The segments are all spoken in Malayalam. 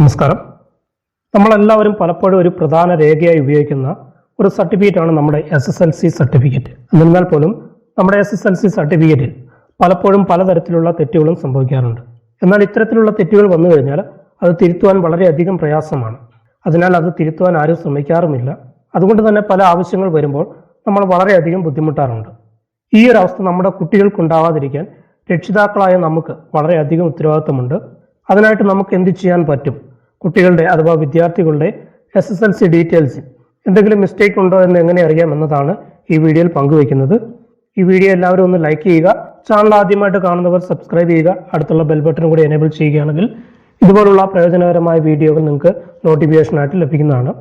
നമസ്കാരം. നമ്മളെല്ലാവരും പലപ്പോഴും ഒരു പ്രധാന രേഖയായി ഉപയോഗിക്കുന്ന ഒരു സർട്ടിഫിക്കറ്റാണ് നമ്മുടെ S S L C certificate. എന്നിരുന്നാൽ പോലും നമ്മുടെ എസ് എസ് എൽ സി സർട്ടിഫിക്കറ്റിൽ പലപ്പോഴും പലതരത്തിലുള്ള തെറ്റുകളും സംഭവിക്കാറുണ്ട്. എന്നാൽ ഇത്തരത്തിലുള്ള തെറ്റുകൾ വന്നു കഴിഞ്ഞാൽ അത് തിരുത്തുവാൻ വളരെയധികം പ്രയാസമാണ്. അതിനാൽ അത് തിരുത്തുവാൻ ആരും ശ്രമിക്കാറുമില്ല. അതുകൊണ്ട് തന്നെ പല ആവശ്യങ്ങൾ വരുമ്പോൾ നമ്മൾ വളരെയധികം ബുദ്ധിമുട്ടാറുണ്ട്. ഈ ഒരു അവസ്ഥ നമ്മുടെ കുട്ടികൾക്കുണ്ടാവാതിരിക്കാൻ രക്ഷിതാക്കളായ നമുക്ക് വളരെയധികം ഉത്തരവാദിത്തമുണ്ട്. അതിനായിട്ട് നമുക്ക് എന്ത് ചെയ്യാൻ പറ്റും? കുട്ടികളുടെ അഥവാ വിദ്യാർത്ഥികളുടെ S S L C details എന്തെങ്കിലും മിസ്റ്റേക്ക് ഉണ്ടോ എന്ന് എങ്ങനെ അറിയാം എന്നതാണ് ഈ വീഡിയോയിൽ പങ്കുവയ്ക്കുന്നത്. ഈ വീഡിയോ എല്ലാവരും ഒന്ന് ലൈക്ക് ചെയ്യുക. ചാനൽ ആദ്യമായിട്ട് കാണുന്നവർ സബ്സ്ക്രൈബ് ചെയ്യുക. അടുത്തുള്ള ബെൽ ബട്ടൺ കൂടി എനേബിൾ ചെയ്യുകയാണെങ്കിൽ ഇതുപോലുള്ള പ്രയോജനകരമായ വീഡിയോകൾ നിങ്ങൾക്ക് നോട്ടിഫിക്കേഷനായിട്ട് ലഭിക്കുന്നതാണ്.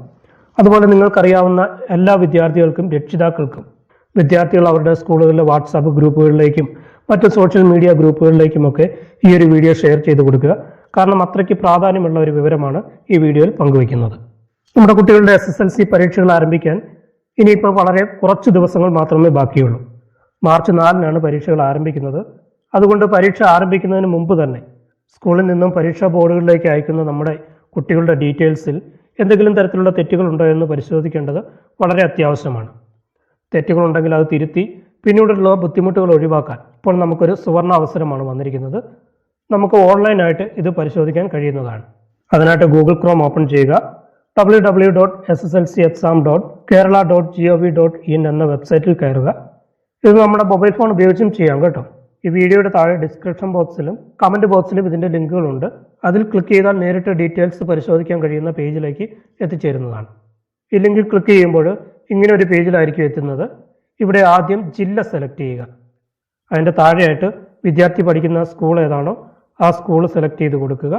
അതുപോലെ നിങ്ങൾക്കറിയാവുന്ന എല്ലാ വിദ്യാർത്ഥികൾക്കും രക്ഷിതാക്കൾക്കും വിദ്യാർത്ഥികൾ അവരുടെ സ്കൂളുകളിലെ വാട്സാപ്പ് ഗ്രൂപ്പുകളിലേക്കും മറ്റ് സോഷ്യൽ മീഡിയ ഗ്രൂപ്പുകളിലേക്കുമൊക്കെ ഈ ഒരു വീഡിയോ ഷെയർ ചെയ്ത് കൊടുക്കുക. കാരണം അത്രയ്ക്ക് പ്രാധാന്യമുള്ള ഒരു വിവരമാണ് ഈ വീഡിയോയിൽ പങ്കുവയ്ക്കുന്നത്. നമ്മുടെ കുട്ടികളുടെ എസ് എസ് എൽ സി പരീക്ഷകൾ ആരംഭിക്കാൻ ഇനിയിപ്പോൾ വളരെ കുറച്ച് ദിവസങ്ങൾ മാത്രമേ ബാക്കിയുള്ളൂ. മാർച്ച് നാലിനാണ് പരീക്ഷകൾ ആരംഭിക്കുന്നത്. അതുകൊണ്ട് പരീക്ഷ ആരംഭിക്കുന്നതിന് മുമ്പ് തന്നെ സ്കൂളിൽ നിന്നും പരീക്ഷാ ബോർഡുകളിലേക്ക് അയക്കുന്ന നമ്മുടെ കുട്ടികളുടെ ഡീറ്റെയിൽസിൽ എന്തെങ്കിലും തരത്തിലുള്ള തെറ്റുകളുണ്ടോ എന്ന് പരിശോധിക്കേണ്ടത് വളരെ അത്യാവശ്യമാണ്. തെറ്റുകളുണ്ടെങ്കിൽ അത് തിരുത്തി പിന്നീടുള്ള ബുദ്ധിമുട്ടുകൾ ഒഴിവാക്കാൻ ഇപ്പോൾ നമുക്കൊരു സുവർണ അവസരമാണ് വന്നിരിക്കുന്നത്. നമുക്ക് ഓൺലൈനായിട്ട് ഇത് പരിശോധിക്കാൻ കഴിയുന്നതാണ്. അതിനായിട്ട് ഗൂഗിൾ ക്രോം ഓപ്പൺ ചെയ്യുക. W W dot S S L C exam dot Kerala dot G O V dot in എന്ന വെബ്സൈറ്റിൽ കയറുക. ഇത് നമ്മുടെ മൊബൈൽ ഫോൺ ഉപയോഗിച്ചും ചെയ്യാം കേട്ടോ. ഈ വീഡിയോയുടെ താഴെ ഡിസ്ക്രിപ്ഷൻ ബോക്സിലും കമന്റ് ബോക്സിലും ഇതിന്റെ ലിങ്കുകളുണ്ട് അതിൽ ക്ലിക്ക് ചെയ്താൽ നേരിട്ട് ഡീറ്റെയിൽസ് പരിശോധിക്കാൻ കഴിയുന്ന പേജിലേക്ക് എത്തിച്ചേരുന്നതാണ്. ഈ ലിങ്കിൽ ക്ലിക്ക് ചെയ്യുമ്പോൾ ഇങ്ങനെ ഒരു പേജിലായിരിക്കും എത്തുന്നത്. ഇവിടെ ആദ്യം ജില്ല സെലക്ട് ചെയ്യുക. അതിന്റെ താഴെയായിട്ട് വിദ്യാർത്ഥി പഠിക്കുന്ന സ്കൂൾ ഏതാണോ ആ സ്കൂൾ സെലക്ട് ചെയ്ത് കൊടുക്കുക.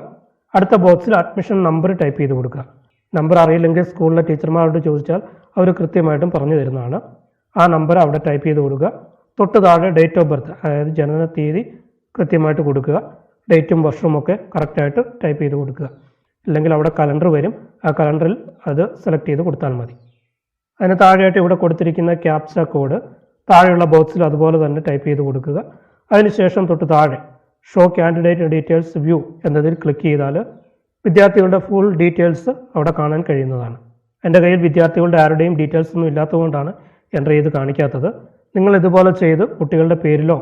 അടുത്ത ബോക്സിൽ അഡ്മിഷൻ നമ്പർ ടൈപ്പ് ചെയ്ത് കൊടുക്കുക. നമ്പർ അറിയില്ലെങ്കിൽ സ്കൂളിലെ ടീച്ചർമാരോട് ചോദിച്ചാൽ അവർ കൃത്യമായിട്ടും പറഞ്ഞു തരുന്നതാണ്. ആ നമ്പർ അവിടെ ടൈപ്പ് ചെയ്ത് കൊടുക്കുക. തൊട്ട് താഴെ ഡേറ്റ് ഓഫ് ബർത്ത് അതായത് ജനന തീയതി കൃത്യമായിട്ട് കൊടുക്കുക. ഡേറ്റും വർഷവും ഒക്കെ കറക്റ്റായിട്ട് ടൈപ്പ് ചെയ്ത് കൊടുക്കുക. അല്ലെങ്കിൽ അവിടെ കലണ്ടർ വരും. ആ കലണ്ടറിൽ അത് സെലക്ട് ചെയ്ത് കൊടുത്താൽ മതി. അതിന് താഴെയായിട്ട് ഇവിടെ കൊടുത്തിരിക്കുന്ന ക്യാപ്സ കോഡ് താഴെയുള്ള ബോക്സിൽ അതുപോലെ തന്നെ ടൈപ്പ് ചെയ്ത് കൊടുക്കുക. അതിനുശേഷം തൊട്ട് താഴെ ഷോ കാൻഡിഡേറ്റ് ഡീറ്റെയിൽസ് വ്യൂ എന്നതിൽ ക്ലിക്ക് ചെയ്താൽ വിദ്യാർത്ഥികളുടെ ഫുൾ ഡീറ്റെയിൽസ് അവിടെ കാണാൻ കഴിയുന്നതാണ്. എന്റെ കയ്യിൽ വിദ്യാർത്ഥികളുടെ ആരുടെയും ഡീറ്റെയിൽസ് ഒന്നും ഇല്ലാത്തതുകൊണ്ടാണ് എന്റർ ചെയ്ത് കാണിക്കാത്തത്. നിങ്ങൾ ഇതുപോലെ ചെയ്ത് കുട്ടികളുടെ പേരിലോ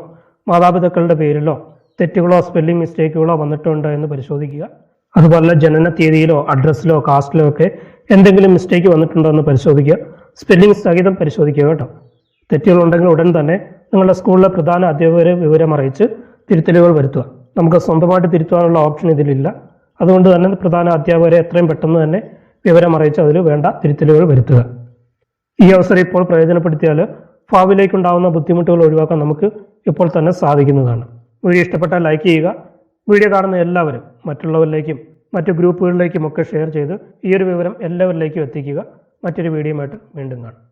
മാതാപിതാക്കളുടെ പേരിലോ തെറ്റുകളോ സ്പെല്ലിംഗ് മിസ്റ്റേക്കുകളോ വന്നിട്ടുണ്ടോ എന്ന് പരിശോധിക്കുക. അതുപോലെ ജനന തീയതിയിലോ അഡ്രസ്സിലോ കാസ്റ്റിലോ ഒക്കെ എന്തെങ്കിലും മിസ്റ്റേക്ക് വന്നിട്ടുണ്ടോ എന്ന് പരിശോധിക്കുക. സ്പെല്ലിംഗ് സഹിതം പരിശോധിക്കുക കേട്ടോ. തെറ്റുകളുണ്ടെങ്കിൽ ഉടൻ തന്നെ നിങ്ങളുടെ സ്കൂളിലെ പ്രധാന അധ്യാപകരെ വിവരം അറിയിച്ച് തിരുത്തലുകൾ വരുത്തുക. നമുക്ക് സ്വന്തമായിട്ട് തിരുത്തുവാനുള്ള ഓപ്ഷൻ ഇതിലില്ല. അതുകൊണ്ട് തന്നെ പ്രധാന അധ്യാപകരെ എത്രയും പെട്ടെന്ന് തന്നെ വിവരം അറിയിച്ച് അതിൽ വേണ്ട തിരുത്തലുകൾ വരുത്തുക. ഈ അവസരം ഇപ്പോൾ പ്രയോജനപ്പെടുത്തിയാൽ ഫാവിലേക്കുണ്ടാവുന്ന ബുദ്ധിമുട്ടുകൾ ഒഴിവാക്കാൻ നമുക്ക് ഇപ്പോൾ തന്നെ സാധിക്കുന്നതാണ്. വീഡിയോ ഇഷ്ടപ്പെട്ടാൽ ലൈക്ക് ചെയ്യുക. വീഡിയോ കാണുന്ന എല്ലാവരും മറ്റുള്ളവരിലേക്കും മറ്റു ഗ്രൂപ്പുകളിലേക്കും ഒക്കെ ഷെയർ ചെയ്ത് ഈ ഒരു വിവരം എല്ലാവരിലേക്കും എത്തിക്കുക. മറ്റൊരു വീഡിയോയുമായിട്ട് വീണ്ടും കാണാം.